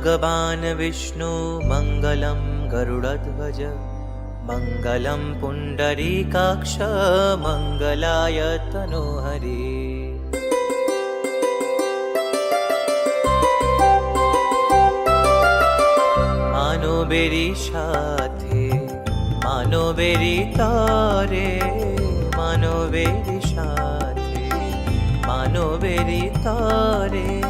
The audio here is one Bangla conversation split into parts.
भगवान् विष्णु मङ्गलं गरुडध्वज मङ्गलं पुण्डरीकाक्ष मङ्गलाय तनोहरि মানবেরই সাথে মানবেরই তরে মানবেরই সাথে মানবেরই তরে গোরা গোরা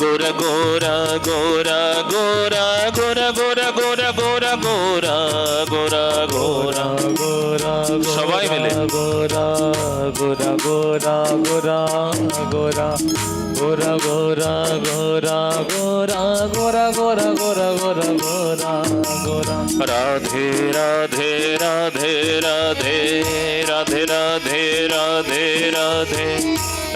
গোরা গোরা গোরা গোরা গোরা গোরা গোরা গোরা গোরা গোরা গোরা গোরা সবাই মিলে। গোরা গোরা গোরা গোরা গোরা গোরা গোরা গোরা গোরা গোরা গোরা গোরা গোরা গোরা গোরা Radhe Radhe Radhe Radhe Radhe Radhe Radhe Radhe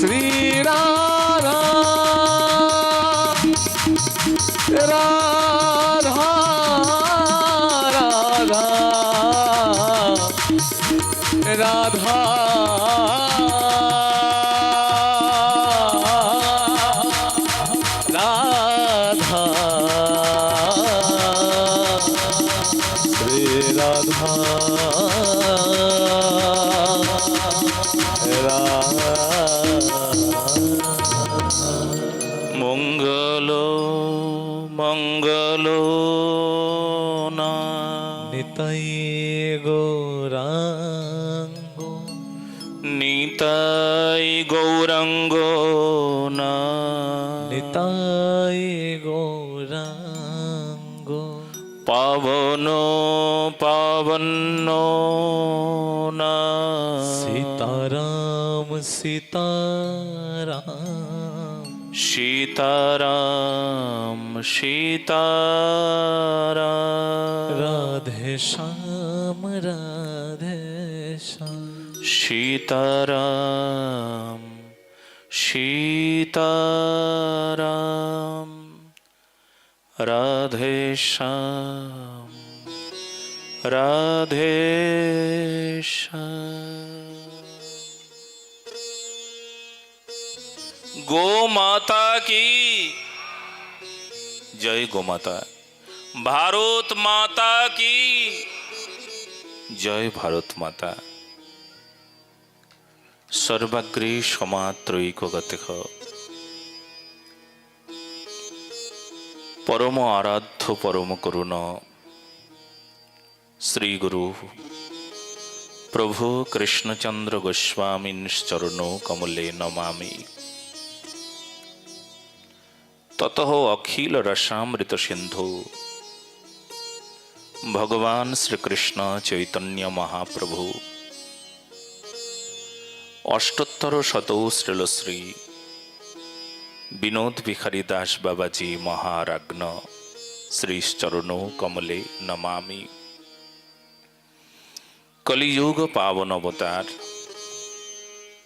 Sri Ram. Oh. पावन्नो न सीताराम सीताराम सीताराम सीताराम राधे श्याम राधे श्याम सीताराम सीताराम राधे श्याम রাধে গো মাতা কি? জয় গো মাতা। ভারত মাতা কি? জয় ভারত মাতা। সর্বাগ্রে সমাত্রৈকগতেহ। পরম আরাধ্য পরম করুণ। শ্রী গুরু প্রভু কৃষ্ণচন্দ্র গোস্বামীশ্চরণ কমলে নমামি। তত অখিল রসামৃত সিন্ধু। ভগবান শ্রীকৃষ্ণ চৈতন্য মহাপ্রভু। অষ্টোত্তর শত শ্রীলশ্রী। বিনোদ বিহারী দাস বাবাজি মহারাগ্ন শ্রীশ্চরণ কমলে নমামি। কলিযুগ পাবন অবতার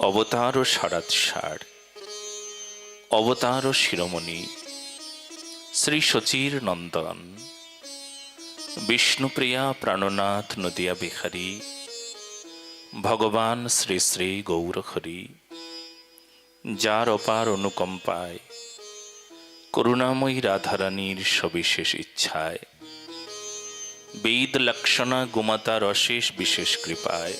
অবতার ও সারাত সার, অবতার ও শিরোমণি, শ্রী সচির নন্দন, বিষ্ণুপ্রিয়া প্রাণনাথ নদিয়া বিহারী ভগবান শ্রী শ্রী গৌরহরি যার অপার অনুকম্পায়, করুণাময়ী রাধারানীর সবিশেষ ইচ্ছায় বেদ লক্ষণা গুমাতার অশেষ বিশেষ কৃপায়।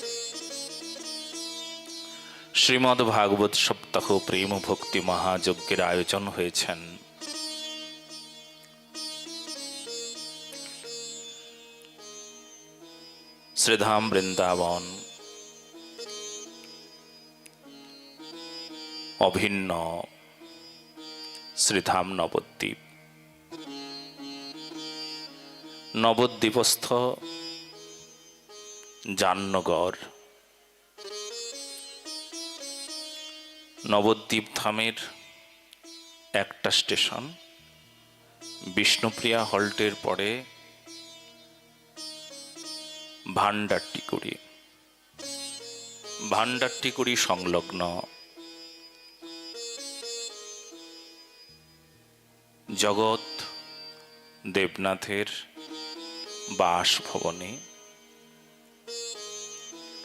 শ্রীমদ্ ভাগবত সপ্তাহ প্রেম ভক্তি মহাযজ্ঞের আয়োজন হয়েছেন। শ্রীধাম বৃন্দাবন। অভিন্ন শ্রীধাম নবদ্বীপ। নবদ্বীপস্থ জাননগর নবদ্বীপ ধামের একটা স্টেশন বিষ্ণুপ্রিয়া হল্টের পরে ভান্ডারটিকুড়ি ভান্ডারটিকুড়ি সংলগ্ন জগৎ দেবনাথের বাসভবনে।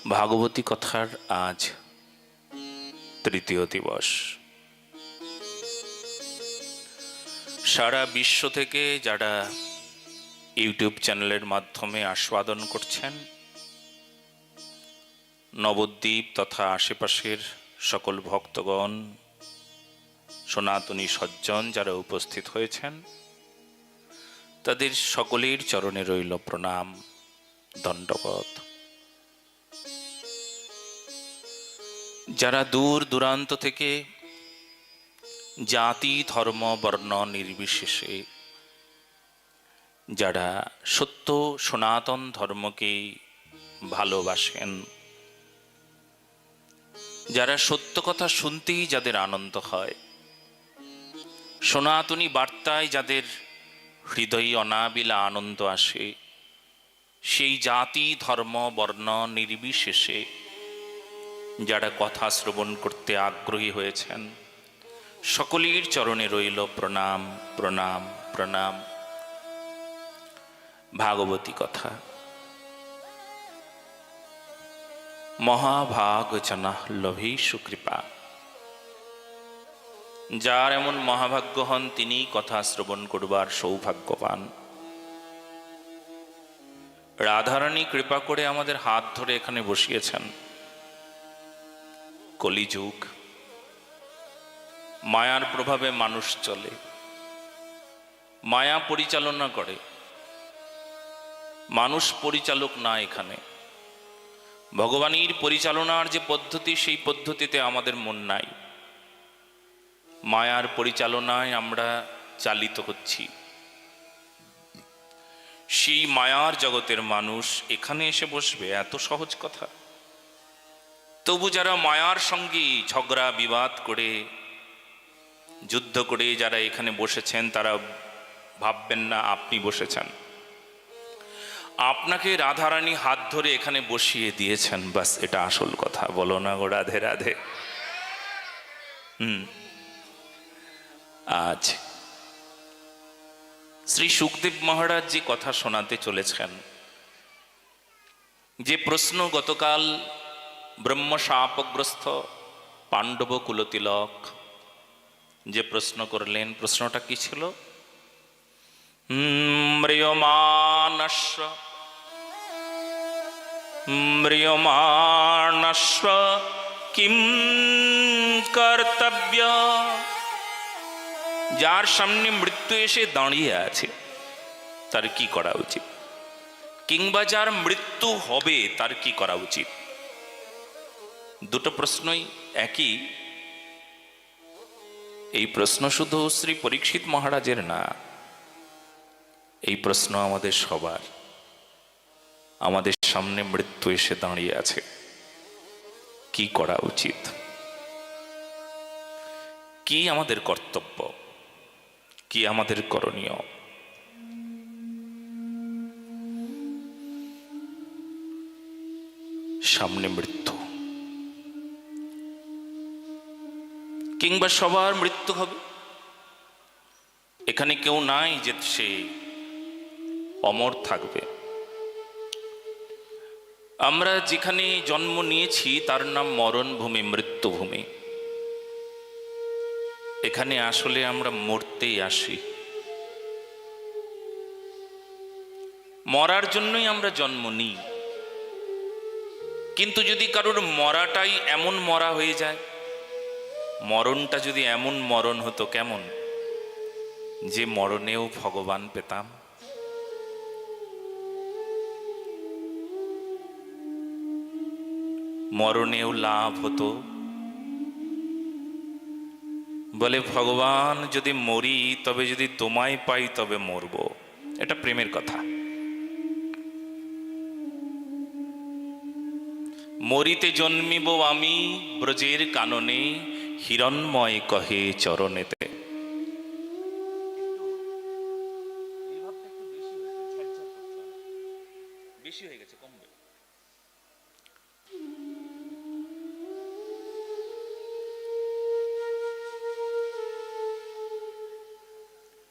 ভাগবতী কথার আজ তৃতীয় দিবস। সারা বিশ্ব থেকে যারা ইউটিউব চ্যানেলের মাধ্যমে আস্বাদন করছেন, নবদ্বীপ তথা আশেপাশের সকল ভক্তগণ, সনাতনী সজ্জন যারা উপস্থিত হয়েছেন তাদের সকলের চরণে রইল প্রণাম দণ্ডবত যারা দূর দূরান্ত থেকে জাতি, ধর্ম, বর্ণ নির্বিশেষে, যারা সত্য, সনাতন ধর্মকে ভালোবাসেন, যারা সত্য কথা শুনতেই যাদের আনন্দ হয়, সনাতনী বার্তায় যাদের হৃদয়ে অনাবিলা আনন্দ আসে। সেই জাতি, ধর্ম, বর্ণ নির্বিশেষে যারা কথা শ্রবণ করতে আগ্রহী হয়েছেন, সকলের চরণে রইল প্রণাম প্রণাম প্রণাম। ভাগবতী কথা। মহাভাগ জনা লভী সুকৃপা যার এমন মহাভাগ্য হন তিনি কথা শ্রবণ করবার সৌভাগ্যবান। রাধারানী কৃপা করে আমাদের হাত ধরে এখানে বসিয়েছেন। কলিযুগ, মায়ার প্রভাবে মানুষ চলে, মায়া পরিচালনা করে, মানুষ পরিচালক না এখানে। ভগবানের পরিচালনার যে পদ্ধতি, সেই পদ্ধতিতে আমাদের মন নাই। মায়ার পরিচালনায় আমরা চালিত হচ্ছি। সেই মায়ার জগতের মানুষ এখানে এসে বসবে, এত সহজ কথা। তবু যারা মায়ার সঙ্গে ঝগড়া, বিবাদ করে, যুদ্ধ করে যারা এখানে বসেছেন, তারা ভাববেন না আপনি বসেছেন। আপনাকে রাধারানী হাত ধরে এখানে বসিয়ে দিয়েছেন বাস এটা আসল কথা। বলো না গো রাধে রাধে। হুম। আজ শ্রী সুখদেব মহারাজ যে কথা শোনাতে চলেছেন, যে প্রশ্ন গতকাল ব্রহ্ম শাপগ্রস্ত পাণ্ডব কুলতিলক যে প্রশ্ন করলেন, প্রশ্নটা কি ছিল? ম্রিয়মানস্ব ম্রিয়মাণস্ব কিম কর্তব্য? যার সামনে মৃত্যু এসে দাঁড়িয়ে আছে, তার কি করা উচিত? কিংবা যার মৃত্যু হবে, তার কি করা উচিত? দুটো প্রশ্নই একই। এই প্রশ্ন শুধু শ্রী পরীক্ষিত মহারাজের না, এই প্রশ্ন আমাদের সবার। আমাদের সামনে মৃত্যু এসে দাঁড়িয়ে আছে। কি করা উচিত? কি আমাদের কর্তব্য? কি আমাদের করণীয়? সামনে মৃত্যু। কিংবা সবার মৃত্যু হবে। এখানে কেউ নাই যে সে অমর থাকবে। আমরা যেখানে জন্ম নিয়েছি, তার নাম মরণভূমি, মৃত্যুভূমি। এখানে আসলে আমরা মরতেই আসি। মরার জন্যই আমরা জন্ম নিই। কিন্তু যদি কারোর মরাটাই এমন মরা হয়ে যায়, মরণটা যদি এমন মরণ হতো কেমন? যে মরণেও ভগবান পেতাম। মরণেও লাভ হতো বলে, ভগবান যদি মরি, তবে যদি তোমায় পাই, তবে মরব। এটা প্রেমের কথা। মরিতে জন্মিব আমি ব্রজের কাননে, হিরণময় কহে চরণেতে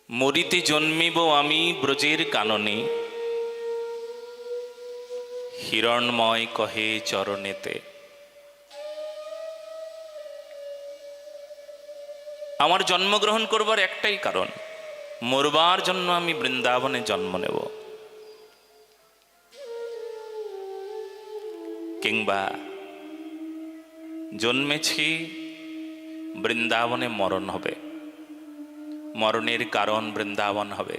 মরিতে জন্মিব আমি ব্রজের কাননে। হিরণময় কহে চরণেতে, আমার জন্মগ্রহণ করবার একটাই কারণ, মরবার জন্য আমি বৃন্দাবনে জন্ম নেব। কিংবা জন্মেছি বৃন্দাবনে মরণ হবে। মরণের কারণ বৃন্দাবন হবে।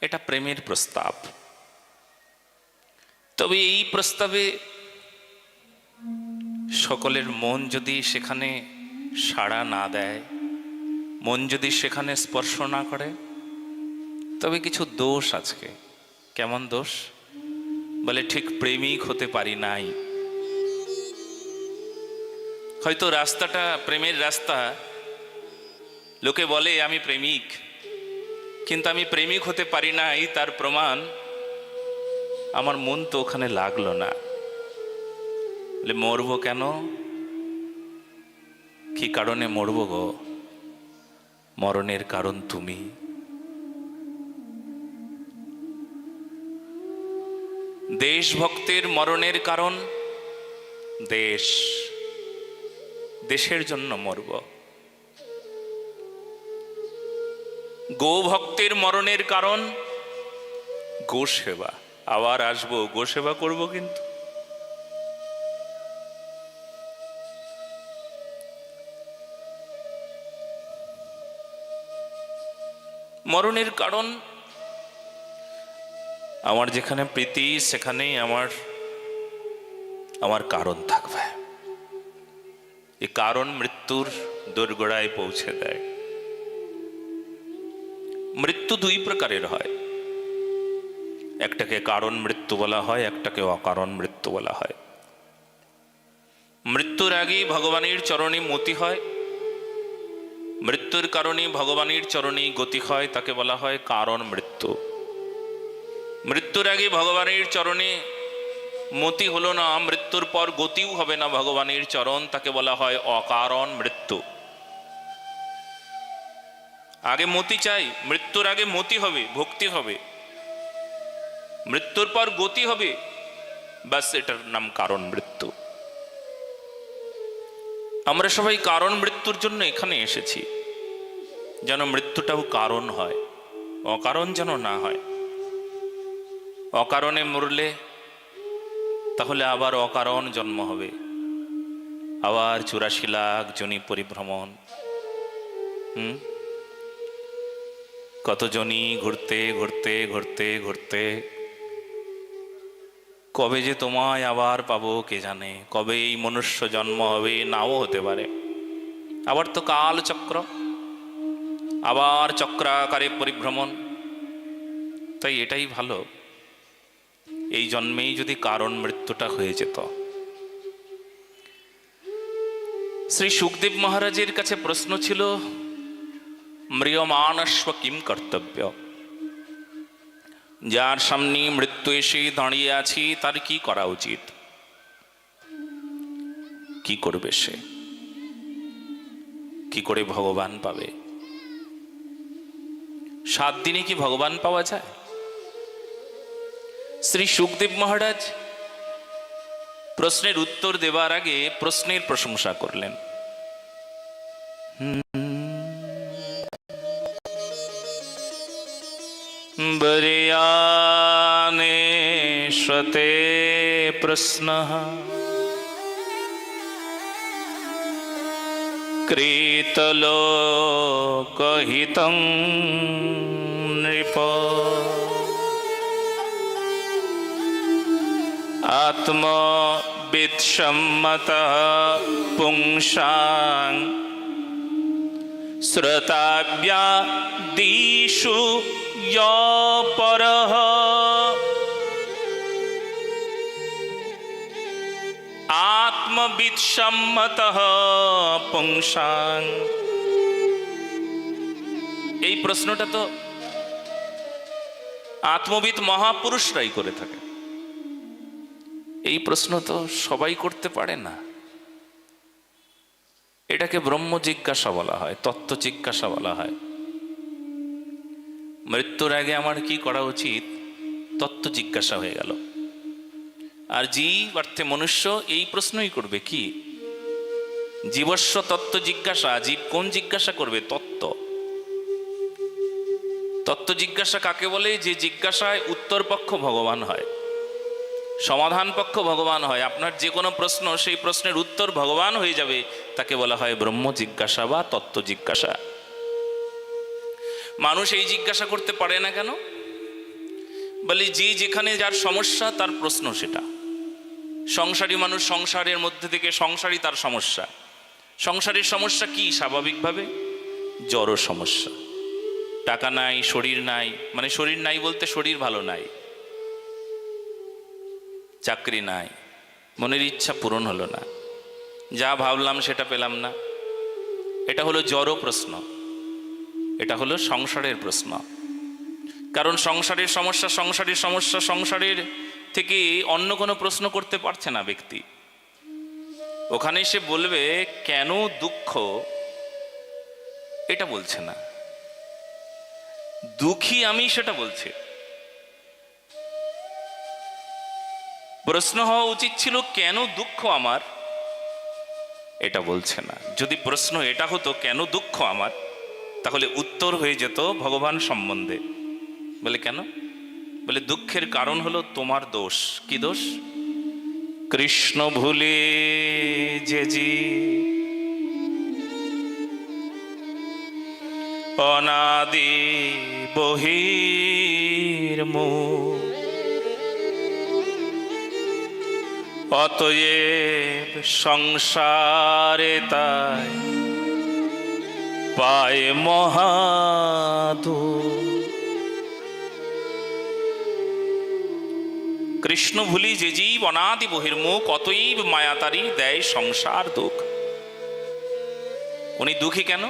এটা প্রেমের প্রস্তাব। তবে এই প্রস্তাবে সকলের মন যদি সেখানে সাড়া না দেয়, মন যদি সেখানে স্পর্শ না করে, তবে কিছু দোষ আজকে। কেমন দোষ? বলে ঠিক প্রেমিক হতে পারি নাই। হয়তো রাস্তাটা, প্রেমের রাস্তা লোকে বলে, আমি প্রেমিক। কিন্তু আমি প্রেমিক হতে পারি নাই, তার প্রমাণ আমার মন তো ওখানে লাগল না। বলে, মরবো কেন? কি কারণে মরবো গো? মরণের কারণ তুমি। দেশভক্তের মরণের কারণ দেশ। দেশের জন্য মরব। গোভক্তের মরণের কারণ? গো সেবা আবার আসব গো সেবা করব কিন্তু। মরণের কারণ? আমার যেখানে প্রীতি, সেখানেই আমার আমার কারণ থাকবে। এই কারণ মৃত্যুর দোরগোড়ায় পৌঁছে দেয়। মৃত্যু দুই প্রকারের হয়। একটাকে কারণ মৃত্যু বলা হয়, একটাকে অকারণ মৃত্যু বলা হয়। মৃত্যুর আগে ভগবানের চরণে মতি হয়। মৃত্যুর কারণে ভগবানের চরণে গতি হয়, তাকে বলা হয় কারণ মৃত্যু। মৃত্যুর আগে ভগবানের চরণে মতি হলো না, মৃত্যুর পর গতিও হবে না, ভগবানের চরণ তাকে বলা হয় অকারণ মৃত্যু। আগে মতি চাই, মৃত্যুর আগে মতি হবে, ভক্তি হবে। মৃত্যুর পর গতি হবে, ব্যাস এটার নাম কারণ মৃত্যু। আমরা সবাই কারণ মৃত্যুর জন্য এখানে এসেছি। যেন মৃত্যুটাও কারণ হয়, অকারণ যেন না হয়। অকারণে মরলে তাহলে আবার অকারণ জন্ম হবে। আবার চুরাশি লাখ জনি পরিভ্রমণ। হুম? কতজনই ঘুরতে ঘুরতে ঘুরতে ঘুরতে? কবে যে তোমায় আবার পাবো কে জানে? কবে এই মনুষ্য জন্ম হবে নাও হতে পারে। আবার তো কাল চক্র। আবার চক্রাকারে পরিভ্রমণ। তাই এটাই ভালো। এই জন্মেই যদি কারণ মৃত্যুটা হয়ে যেত। শ্রী সুখদেব মহারাজের কাছে প্রশ্ন ছিল মৃয়মানস্ব কিম কর্তব্য যার সামনে মৃত্যু এসে দাঁড়িয়ে আছি তার কি করা উচিত কি করবে সে? কি করে ভগবান পাবে? সাত দিনে কি ভগবান পাওয়া যায়? শ্রী সুখদেব মহারাজ প্রশ্নের উত্তর দেবার আগে প্রশ্নের প্রশংসা করলেন। বরিয়ানে ते प्रश्नः। क्रीतलोकहितं नृप। आत्मवित्सम्मतः पुंसां श्रुताव्यादिषु य परः। আত্মবিৎসম্মত পুংসাং। এই প্রশ্নটা তো আত্মবিদ মহাপুরুষরাই করে থাকে। এই প্রশ্ন তো সবাই করতে পারে না। এটাকে ব্রহ্ম জিজ্ঞাসা বলা হয়, তত্ত্ব জিজ্ঞাসা বলা হয়। মৃত্যুর আগে আমার কি করা উচিত? তত্ত্ব জিজ্ঞাসা হয়ে গেল। আর জীব অর্থে মনুষ্য এই প্রশ্নই করবে কি? জীবস্ব তত্ত্ব জিজ্ঞাসা, জীব কোন জিজ্ঞাসা করবে? তত্ত্ব। তত্ত্ব জিজ্ঞাসা কাকে বলে? যে জিজ্ঞাসায় উত্তর পক্ষ ভগবান হয়। সমাধান পক্ষ ভগবান হয়। আপনার যে কোনো প্রশ্ন, সেই প্রশ্নের উত্তর ভগবান হয়ে যাবে। তাকে বলা হয় ব্রহ্ম জিজ্ঞাসা বা তত্ত্ব জিজ্ঞাসা। মানুষ এই জিজ্ঞাসা করতে পারে না কেন? বলি, যে যেখানে যার সমস্যা, তার প্রশ্ন সেটা। সংসারী মানুষ সংসারের মধ্যে থেকে সংসারই তার সমস্যা। সংসারের সমস্যা কি? স্বাভাবিকভাবে জড় সমস্যা। টাকা নাই, শরীর নাই মানে শরীর নাই বলতে শরীর ভালো নাই, চাকরি নাই, মনের ইচ্ছা পূরণ হলো না। যা ভাবলাম সেটা পেলাম না। এটা হলো জড় প্রশ্ন। এটা হলো সংসারের প্রশ্ন। কারণ সংসারের সমস্যা সংসারের সমস্যা, সংসারের থেকে অন্য কোনো প্রশ্ন করতে পারছে না ব্যক্তি। ওখানে সে বলবে, কেন দুঃখ? এটা বলছে না। দুঃখী আমি সেটা বলছে। প্রশ্ন হওয়া উচিত ছিল, কেন দুঃখ আমার? এটা বলছে না। যদি প্রশ্ন এটা হতো, কেন দুঃখ আমার? তাহলে উত্তর হয়ে যেত ভগবান সম্বন্ধে। বলে, কেন? বলে, দুঃখের কারণ হলো তোমার দোষ। কি দোষ? কৃষ্ণ ভুলে যে জি অনাদি বহির মুখ। অতএব সংসারে তাই পায় মহাদু কৃষ্ণ ভুলি যে জীব অনাদি বহির্মুখ অতএব মায়াতারি দেয় সংসার দুঃখ। উনি দুঃখী কেন?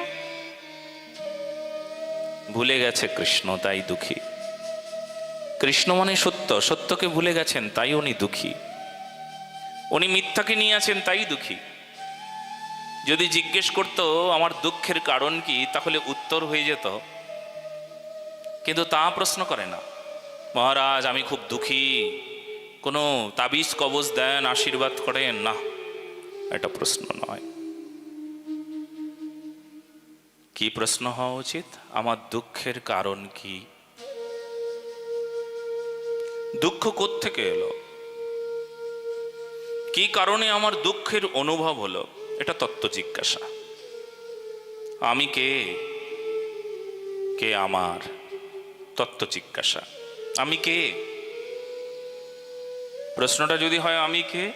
ভুলে গেছে কৃষ্ণ, তাই দুঃখী। কৃষ্ণ মানে সত্য, সত্যকে ভুলে গেছেন, তাই উনি দুঃখী। উনি মিথ্যাকে নিয়ে আছেন, তাই দুঃখী। যদি জিজ্ঞেস করতো, আমার দুঃখের কারণ কি? তাহলে উত্তর হয়ে যেত। কিন্তু তা প্রশ্ন করে না। মহারাজ, আমি খুব দুঃখী। কোনো তাবিজ, কবজ দেন, আশীর্বাদ করেন? না। এটা প্রশ্ন নয়। কি প্রশ্ন হওয়া উচিত? আমার দুঃখের কারণ কি? দুঃখ থেকে এলো? কি কারণে আমার দুঃখের অনুভব হলো? এটা তত্ত্ব জিজ্ঞাসা। আমি কে? কে আমার? তত্ত্ব জিজ্ঞাসা। আমি কে? প্রশ্নটা যদি হয় আমি কে,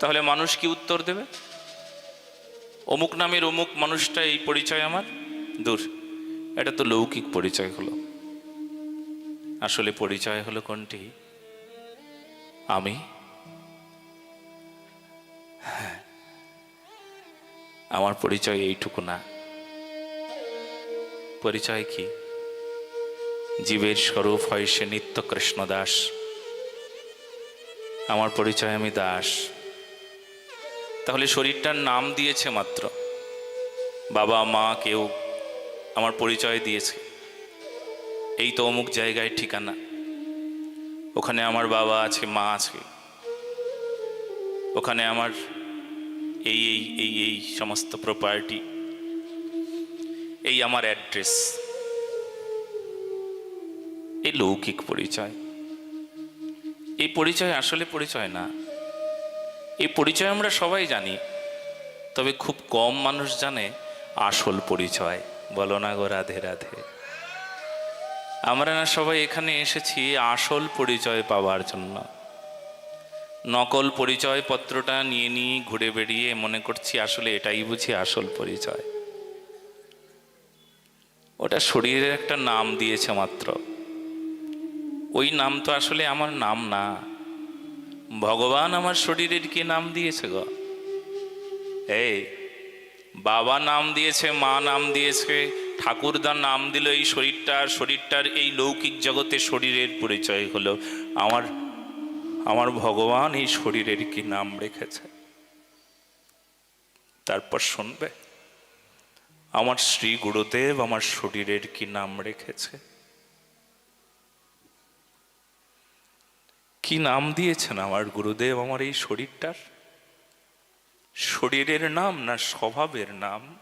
তাহলে মানুষ কি উত্তর দেবে? অমুক নামের অমুক মানুষটা এই পরিচয় আমার? দূর, এটা তো লৌকিক পরিচয় হলো। আসলে পরিচয় হলো কোনটি? আমি? হ্যাঁ। আমার পরিচয় এইটুকু না। পরিচয় কি? জীবের স্বরূপ হয় সে নিত্য কৃষ্ণ দাস আমার পরিচয় আমি দাস। তাহলে শরীরটার নাম দিয়েছে মাত্র। বাবা, মা, কেউ আমার পরিচয় দিয়েছে। এই তো অমুক জায়গায় ঠিকানা। ওখানে আমার বাবা আছে, মা আছে। ওখানে আমার এই এই এই এই সমস্ত প্রপার্টি এই আমার অ্যাড্রেস এই লৌকিক পরিচয়। এই পরিচয় আসলে পরিচয় না। এই পরিচয় আমরা সবাই জানি, তবে খুব কম মানুষ জানে আসল পরিচয়। বলো না গো রাধে রাধে। আমরা না সবাই এখানে এসেছি আসল পরিচয় পাওয়ার জন্য। নকল পরিচয় পত্রটা নিয়ে নিয়ে ঘুরে বেরিয়ে মনে করছি আসলে এটাই বুঝি আসল পরিচয়। ওটা শরীরের একটা নাম দিয়েছে মাত্র। ওই নাম তো আসলে আমার নাম না। ভগবান আমার শরীরের কি নাম দিয়েছে গো? এই, বাবা নাম দিয়েছে, মা নাম দিয়েছে ঠাকুরদার নাম দিল এই শরীরটার শরীরটার এই লৌকিক জগতে শরীরের পরিচয় হলো আমার আমার ভগবান এই শরীরের কি নাম রেখেছে। তারপর শুনবে, আমার শ্রী গুরুদেব আমার শরীরের কি নাম রেখেছে। কি নাম দিয়েছেন আমার গুরুদেব আমার এই শরীরটার? শরীরের নাম না স্বভাবের নাম?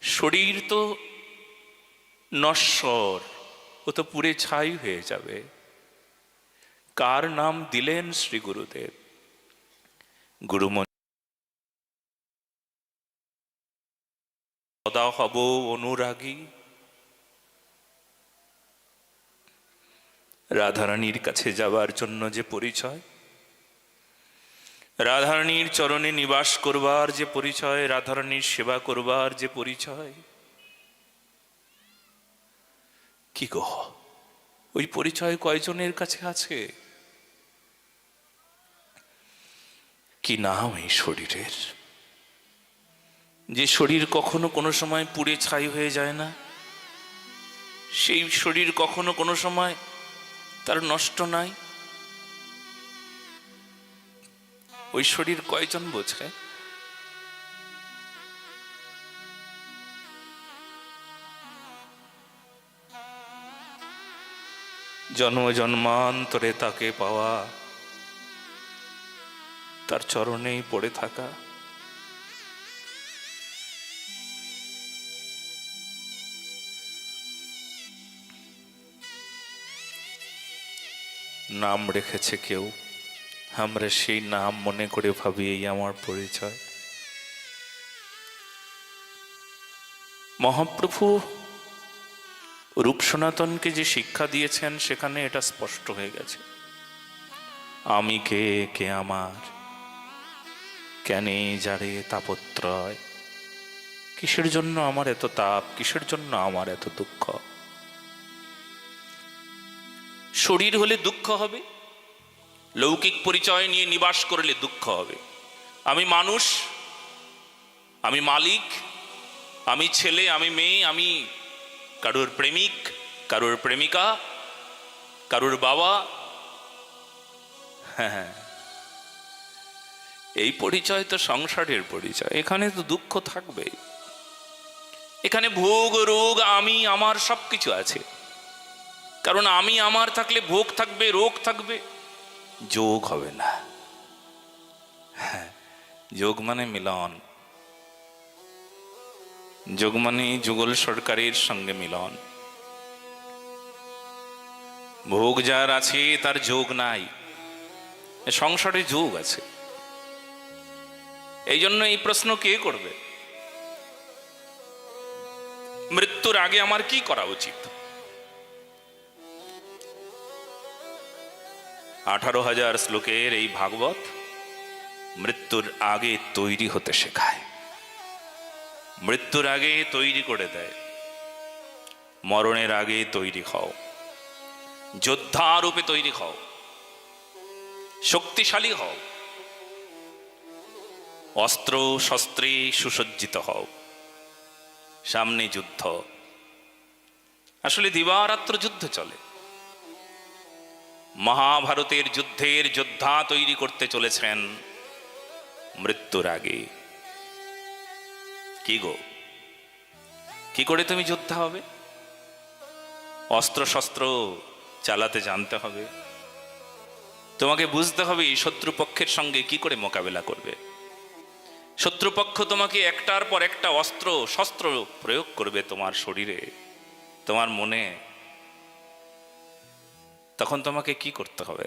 শরীর তো নশ্বর, ও তো পুরে ছাই হয়ে যাবে। কার নাম দিলেন শ্রী গুরুদেব? গুরুমন সদা হব অনুরাগী। রাধারানীর কাছে যাবার জন্য যে পরিচয়, রাধারানীর চরণে নিবাস করবার যে পরিচয়, রাধারানীর সেবা করবার যে পরিচয়, কি গো? ওই পরিচয় কয়জনের কাছে আছে? কি নাম এই শরীরের? যে শরীর কখনো কোনো সময় পুড়ে ছাই হয়ে যায় না, সেই শরীর কখনো কোনো সময় তার নষ্ট নাই। ওই শরীর কয়জন বোঝে? জন্ম জন্মান্তরে তাকে পাওয়া তার চরণেই পড়ে থাকা। নাম রেখেছে কেউ? আমরা সেই নাম মনে করে ভাবি এই আমার পরিচয়। মহাপ্রভু, রূপ সনাতনকে যে শিক্ষা দিয়েছেন, সেখানে এটা স্পষ্ট হয়ে গেছে। আমি কে কে আমার? কেনে যারে তাপত্রয়? কিসের জন্য আমার এত তাপ? কিসের জন্য আমার এত দুঃখ? শরীর হলে দুঃখ হবে, লৌকিক পরিচয় নিয়ে নিবাস করলে দুঃখ হবে। আমি মানুষ, আমি মালিক, আমি ছেলে, আমি মেয়ে, আমি কারোর প্রেমিক, কারোর প্রেমিকা, কারোর বাবা। হ্যাঁ এই পরিচয় তো সংসারের পরিচয়, এখানে তো দুঃখ থাকবে এখানে ভোগ, রোগ, আমি, আমার সব কিছু আছে। কারণ আমি আমার থাকলে ভোগ থাকবে, রোগ থাকবে। যোগ হবে না। যোগ মানে মিলন। যোগ মানে যুগল সরকারের সঙ্গে মিলন। ভোগ যার আছে, তার যোগ নাই। সংসারে যোগ আছে। এই জন্য এই প্রশ্ন কে করবে? মৃত্যুর আগে আমার কি করা উচিত? আঠারো হাজার শ্লোকের এই ভাগবত মৃত্যুর আগে তৈরি হতে শেখায়। মৃত্যুর আগে তৈরি করে দেয়। মরণের আগে তৈরি হও। যোদ্ধা রূপে তৈরি হও। শক্তিশালী হও। অস্ত্র শস্ত্রে সুসজ্জিত হও। সামনে যুদ্ধ। আসলে দিবারাত্র যুদ্ধ চলে। মহাভারতের যুদ্ধের যোদ্ধা তৈরি করতে চলেছেন মৃত্যুর আগে। কি গো? কি করে তুমি যোদ্ধা হবে? অস্ত্র শস্ত্র চালাতে জানতে হবে। তোমাকে বুঝতে হবে শত্রুপক্ষের সঙ্গে কি করে মোকাবেলা করবে। শত্রুপক্ষ তোমাকে একটার পর একটা অস্ত্র শস্ত্র প্রয়োগ করবে তোমার শরীরে, তোমার মনে। তখন তোমাকে কি করতে হবে?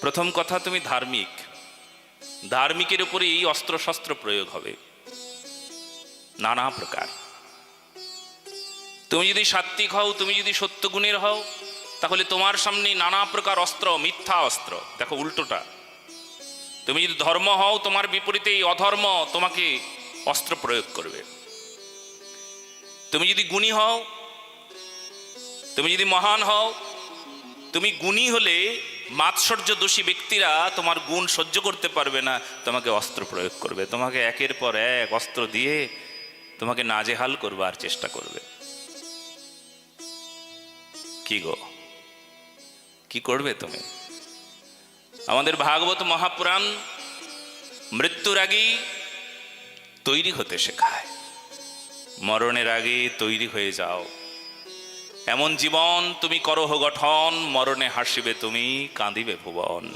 প্রথম কথা, তুমি ধার্মিক। ধার্মিকের উপরে এই অস্ত্র শস্ত্র প্রয়োগ হবে। নানা প্রকার। তুমি যদি সাত্বিক হও, তুমি যদি সত্যগুণের হও, তাহলে তোমার সামনে নানা প্রকার অস্ত্র, মিথ্যা অস্ত্র। দেখো উল্টোটা। তুমি যদি ধর্ম হও, তোমার বিপরীতে এই অধর্ম তোমাকে অস্ত্র প্রয়োগ করবে। তুমি যদি গুণী হও তুমি যদি মহান হও, তুমি গুণী হলে মাৎসর্য দোষী ব্যক্তিরা তোমার গুণ সহ্য করতে পারবে না, তোমাকে অস্ত্র প্রয়োগ করবে, তোমাকে একের পর এক অস্ত্র দিয়ে তোমাকে নাজেহাল করবার চেষ্টা করবে। কি গো? কি করবে তুমি? আমাদের ভাগবত মহাপুরাণ মৃত্যুর আগেই তৈরি হতে শেখায়। মরণের আগে তৈরি হয়ে যাও। এমন জীবন তুমি করহ গঠন, মরণে হাসিবে তুমি, কাঁদিবে ভুবন।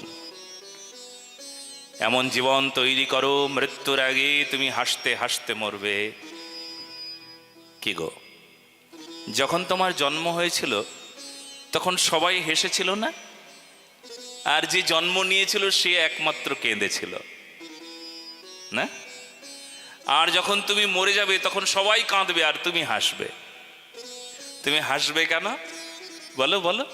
এমন জীবন তৈরি করো, মৃত্যুর আগে তুমি হাসতে হাসতে মরবে। কি গো? যখন তোমার জন্ম হয়েছিল, তখন সবাই হেসেছিল না? আর যে জন্ম নিয়েছিল, সে একমাত্র কেঁদেছিল। না? আর যখন তুমি মরে যাবে, তখন সবাই কাঁদবে আর তুমি হাসবে। তুমি হাসবে কেন? বলো বলো।